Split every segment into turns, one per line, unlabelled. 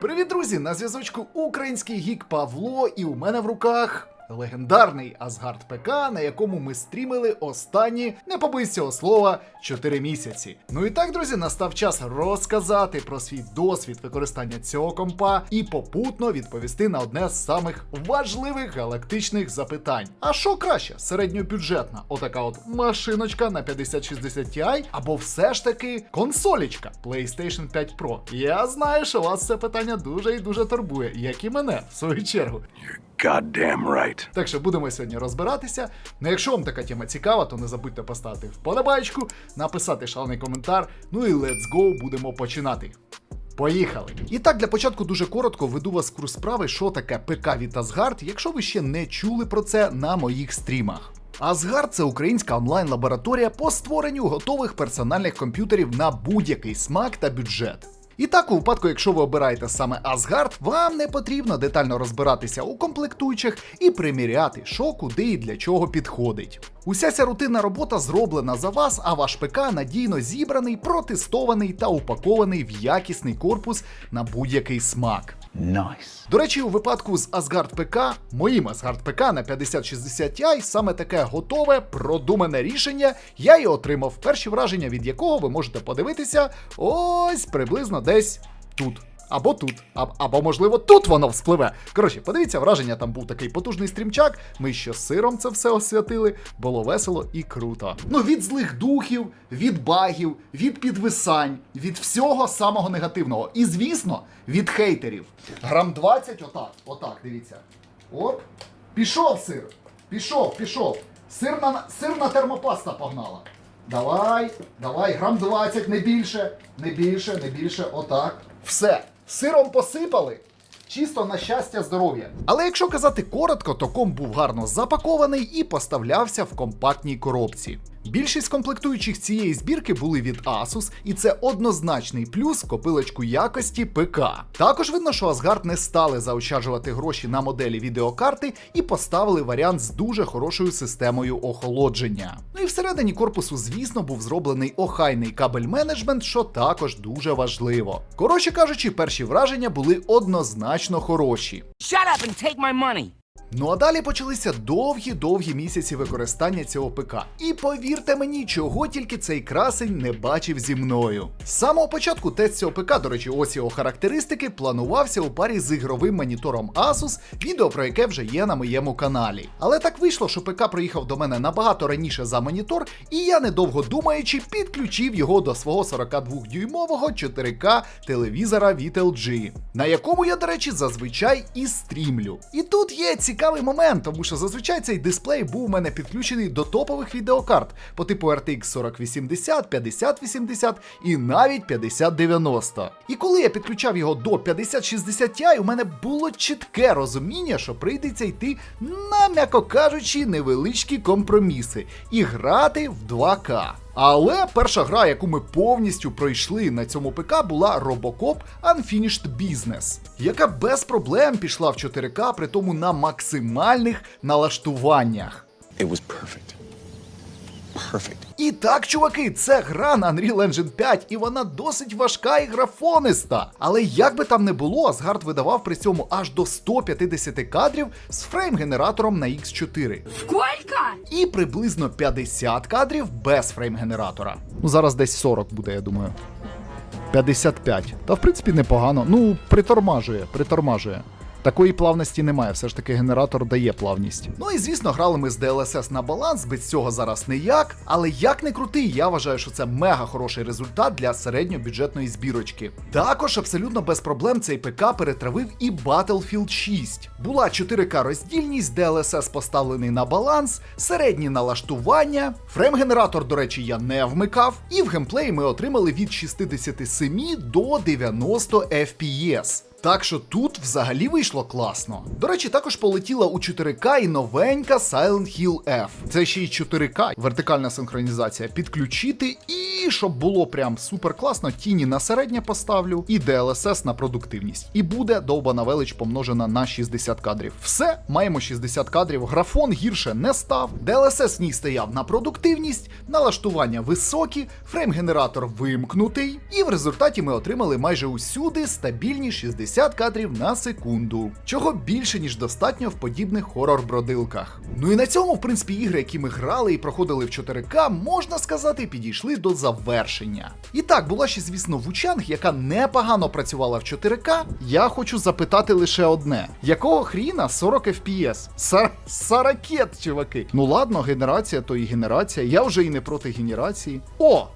Привіт, друзі! На зв'язочку український гік Павло, і у мене в руках легендарний Асгард ПК, на якому ми стрімили останні, не побоюсь цього слова, 4 місяці. Ну і так, друзі, настав час розказати про свій досвід використання цього компа і попутно відповісти на одне з самих важливих галактичних запитань. А що краще, середньобюджетна, отака от машиночка на 5060 Ti, або все ж таки консолічка PlayStation 5 Pro? Я знаю, що вас це питання дуже і дуже турбує, як і мене, в свою чергу.
Goddamn right.
Так що будемо сьогодні розбиратися. Ну, якщо вам така тема цікава, то не забудьте поставити вподобайку, написати шалений коментар. Ну і let's go, будемо починати. Поїхали! І так, для початку дуже коротко веду вас в курс справи, що таке ПК від Asgard, якщо ви ще не чули про це на моїх стрімах. Asgard – це українська онлайн-лабораторія по створенню готових персональних комп'ютерів на будь-який смак та бюджет. І так, у випадку, якщо ви обираєте саме Асгард, вам не потрібно детально розбиратися у комплектуючих і приміряти, що куди і для чого підходить. Уся ця рутинна робота зроблена за вас, а ваш ПК надійно зібраний, протестований та упакований в якісний корпус на будь-який смак.
Nice.
До речі, у випадку з Asgard ПК, моїм Asgard ПК на 5060 Ti саме таке готове, продумане рішення. Я і отримав перші враження, від якого ви можете подивитися ось приблизно десь тут. Або тут, а- або, можливо, тут воно вспливе. Коротше, подивіться, враження там був такий потужний стрімчак. Ми ще сиром це все освятили. Було весело і круто. Ну, від злих духів, від багів, від підвисань, від всього самого негативного. І, звісно, від хейтерів. Грам 20, отак, отак, дивіться. Оп. Пішов сир. Пішов, пішов. Сирна, сирна термопаста погнала. Давай, давай, грам 20, не більше, не більше, не більше, отак. Все. Сиром посипали. Чисто на щастя, здоров'я. Але якщо казати коротко, то комп був гарно запакований і поставлявся в компактній коробці. Більшість комплектуючих цієї збірки були від Asus, і це однозначний плюс копилочку якості ПК. Також видно, що Asgard не стали заощаджувати гроші на моделі відеокарти і поставили варіант з дуже хорошою системою охолодження. Ну і всередині корпусу, звісно, був зроблений охайний кабель менеджмент, що також дуже важливо. Коротше кажучи, перші враження були однозначно хороші.
Shut up and take my money.
Ну а далі почалися довгі-довгі місяці використання цього ПК. І повірте мені, чого тільки цей красень не бачив зі мною. З самого початку тест цього ПК, до речі, ось його характеристики, планувався у парі з ігровим монітором Asus, відео про яке вже є на моєму каналі. Але так вийшло, що ПК приїхав до мене набагато раніше за монітор, і я, недовго думаючи, підключив його до свого 42-дюймового 4К телевізора від LG, на якому я, до речі, зазвичай і стрімлю. І тут є цікавий момент, тому що зазвичай цей дисплей був у мене підключений до топових відеокарт по типу RTX 4080, 5080 і навіть 5090. І коли я підключав його до 5060 Ti, у мене було чітке розуміння, що прийдеться йти на, м'яко кажучи, невеличкі компроміси і грати в 2К. Але перша гра, яку ми повністю пройшли на цьому ПК, була Robocop Unfinished Business, яка без проблем пішла в 4К, при тому на максимальних налаштуваннях.
It was perfect. Perfect.
І так, чуваки, це гра на Unreal Engine 5, і вона досить важка і графониста. Але як би там не було, Asgard видавав при цьому аж до 150 кадрів з фрейм-генератором на X4.
Сколько?
І приблизно 50 кадрів без фрейм-генератора. Ну зараз десь 40 буде, я думаю. 55. Та в принципі непогано. Ну, притормажує, притормажує. Такої плавності немає, все ж таки генератор дає плавність. Ну і звісно, грали ми з DLSS на баланс, без цього зараз ніяк. Але як не крутий, я вважаю, що це мега хороший результат для середньобюджетної збірочки. Також абсолютно без проблем цей ПК перетравив і Battlefield 6. Була 4К роздільність, DLSS поставлений на баланс, середні налаштування. Фрейм-генератор, до речі, я не вмикав. І в геймплеї ми отримали від 67 до 90 FPS. Так що тут взагалі вийшло класно. До речі, також полетіла у 4К і новенька Silent Hill F. Це ще й 4К, вертикальна синхронізація. Підключити і щоб було прям супер класно, тіні на середнє поставлю і DLSS на продуктивність. І буде довбана велич помножена на 60 кадрів. Все, маємо 60 кадрів, графон гірше не став. DLSS в ній стояв на продуктивність, налаштування високі, фрейм-генератор вимкнутий. І в результаті ми отримали майже усюди стабільні 60 60 кадрів на секунду, чого більше ніж достатньо в подібних хорор-бродилках. Ну і на цьому, в принципі, ігри, які ми грали і проходили в 4К, можна сказати, підійшли до завершення. І так, була ще, звісно, Вучанг, яка непогано працювала в 4К. Я хочу запитати лише одне: якого хріна 40 FPS? Сар... Саракет, чуваки. Ну ладно, генерація то і генерація. Я вже і не проти генерації. О!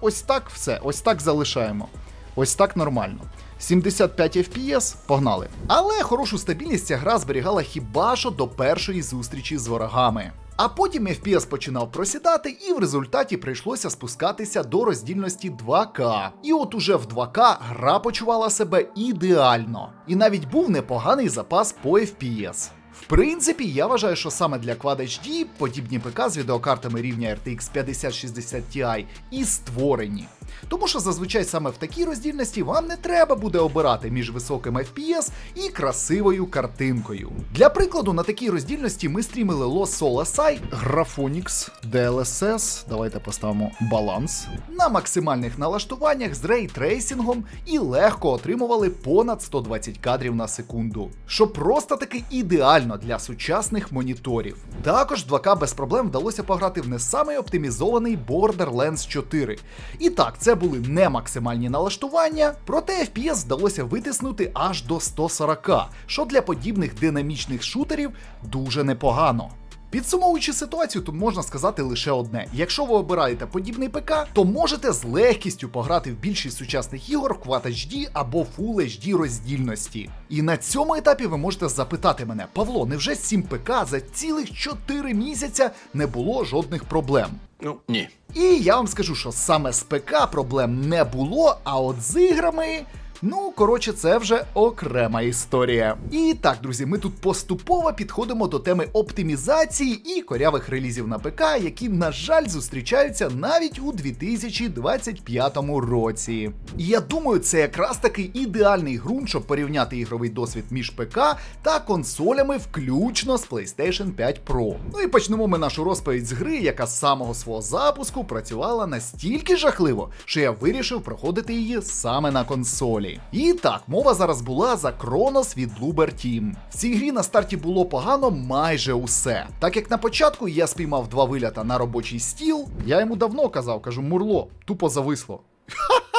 Ось так все, ось так залишаємо. Ось так нормально. 75 FPS, погнали. Але хорошу стабільність ця гра зберігала хіба що до першої зустрічі з ворогами. А потім FPS починав просідати, і в результаті прийшлося спускатися до роздільності 2К. І от уже в 2К гра почувала себе ідеально. І навіть був непоганий запас по FPS. В принципі, я вважаю, що саме для Quad HD подібні ПК з відеокартами рівня RTX 5060 Ti і створені. Тому що зазвичай саме в такій роздільності вам не треба буде обирати між високим FPS і красивою картинкою. Для прикладу, на такій роздільності ми стрімили Lost Soul SI, Graphics, DLSS, давайте поставимо баланс, на максимальних налаштуваннях з рейтрейсингом і легко отримували понад 120 кадрів на секунду, що просто таки ідеально для сучасних моніторів. Також 2К без проблем вдалося пограти в не самий оптимізований Borderlands 4. І так, це були не максимальні налаштування, проте FPS вдалося витиснути аж до 140, що для подібних динамічних шутерів дуже непогано. Підсумовуючи ситуацію, тут можна сказати лише одне: якщо ви обираєте подібний ПК, то можете з легкістю пограти в більшість сучасних ігор в Quad HD або Full HD роздільності. І на цьому етапі ви можете запитати мене, Павло, невже з цим ПК за цілих 4 місяця не було жодних проблем?
Ну, ні.
І я вам скажу, що саме з ПК проблем не було, а от з іграми. Ну, коротше, це вже окрема історія. І так, друзі, ми тут поступово підходимо до теми оптимізації і корявих релізів на ПК, які, на жаль, зустрічаються навіть у 2025 році. І я думаю, це якраз таки ідеальний ґрунт, щоб порівняти ігровий досвід між ПК та консолями, включно з PlayStation 5 Pro. Ну і почнемо ми нашу розповідь з гри, яка з самого свого запуску працювала настільки жахливо, що я вирішив проходити її саме на консолі. І так, мова зараз була за Кронос від Bloober Team. В цій грі на старті було погано майже усе. Так як на початку я спіймав два вилята на робочий стіл, я йому давно казав, кажу, мурло, тупо зависло.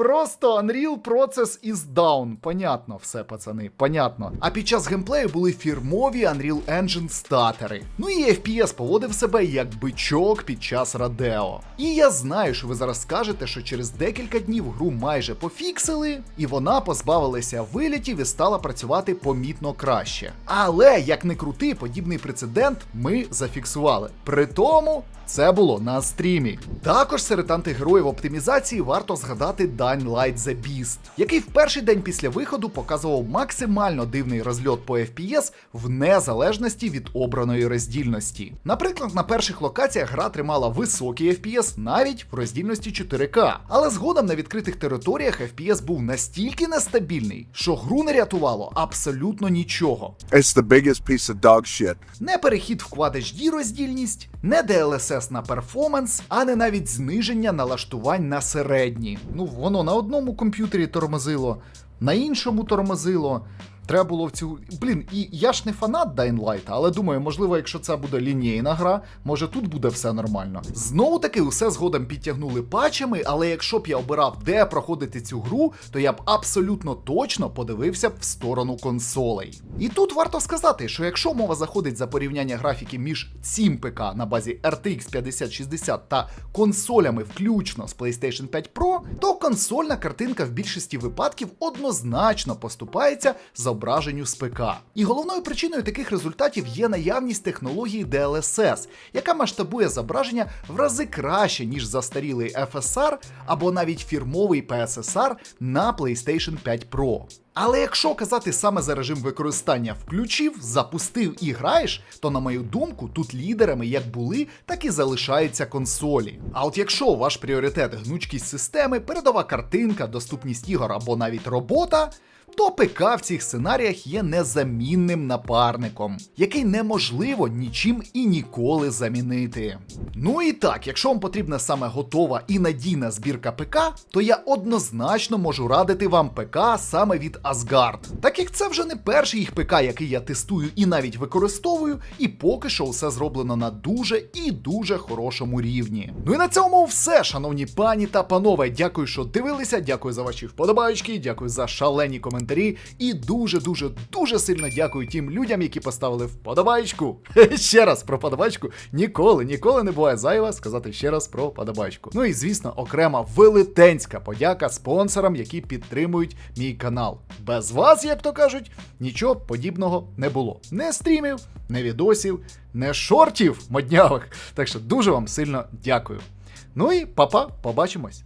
Просто Unreal Process is down. Понятно, все, пацани, понятно. А під час геймплею були фірмові Unreal Engine статери. Ну і FPS поводив себе як бичок під час Радео. І я знаю, що ви зараз скажете, що через декілька днів гру майже пофіксили, і вона позбавилася вилітів і стала працювати помітно краще. Але як не крути, подібний прецедент ми зафіксували. При тому. Це було на стрімі. Також серед антигероїв оптимізації варто згадати Dying Light The Beast, який в перший день після виходу показував максимально дивний розльот по FPS в незалежності від обраної роздільності. Наприклад, на перших локаціях гра тримала високий FPS навіть в роздільності 4К, але згодом на відкритих територіях FPS був настільки нестабільний, що гру не рятувало абсолютно нічого.
It's the biggest piece of dog shit.
Не перехід в Quad HD роздільність, не DLSS на перформанс, а не навіть зниження налаштувань на середні. Ну, воно на одному комп'ютері тормозило, на іншому тормозило. Треба було в цю. Блін, і я ж не фанат Dying Light, але думаю, можливо, якщо це буде лінійна гра, може тут буде все нормально. Знову таки, усе згодом підтягнули патчами, але якщо б я обирав, де проходити цю гру, то я б абсолютно точно подивився б в сторону консолей. І тут варто сказати, що якщо мова заходить за порівняння графіки між цим ПК на базі RTX 5060 та консолями, включно з PlayStation 5 Pro, то консольна картинка в більшості випадків однозначно поступається зображенню з ПК. І головною причиною таких результатів є наявність технології DLSS, яка масштабує зображення в рази краще, ніж застарілий FSR або навіть фірмовий PSSR на PlayStation 5 Pro. Але якщо казати саме за режим використання включив, запустив і граєш, то на мою думку тут лідерами як були, так і залишаються консолі. А от якщо ваш пріоритет гнучкість системи, передова картинка, доступність ігор або навіть робота. То ПК в цих сценаріях є незамінним напарником, який неможливо нічим і ніколи замінити. Ну і так, якщо вам потрібна саме готова і надійна збірка ПК, то я однозначно можу радити вам ПК саме від Asgard. Так як це вже не перший їх ПК, який я тестую і навіть використовую, і поки що все зроблено на дуже і дуже хорошому рівні. Ну і на цьому все, шановні пані та панове. Дякую, що дивилися. Дякую за ваші вподобайки, дякую за шалені коментарі. І дуже, дуже, дуже сильно дякую тим людям, які поставили вподобайку. Ще раз про подобачку. Ніколи, ніколи не буває зайва сказати ще раз про подобачку. Ну і звісно, окрема велетенська подяка спонсорам, які підтримують мій канал. Без вас, як то кажуть, нічого подібного не було. Не стрімів, не відосів, не шортів моднявих. Так що дуже вам сильно дякую. Ну і папа, побачимось.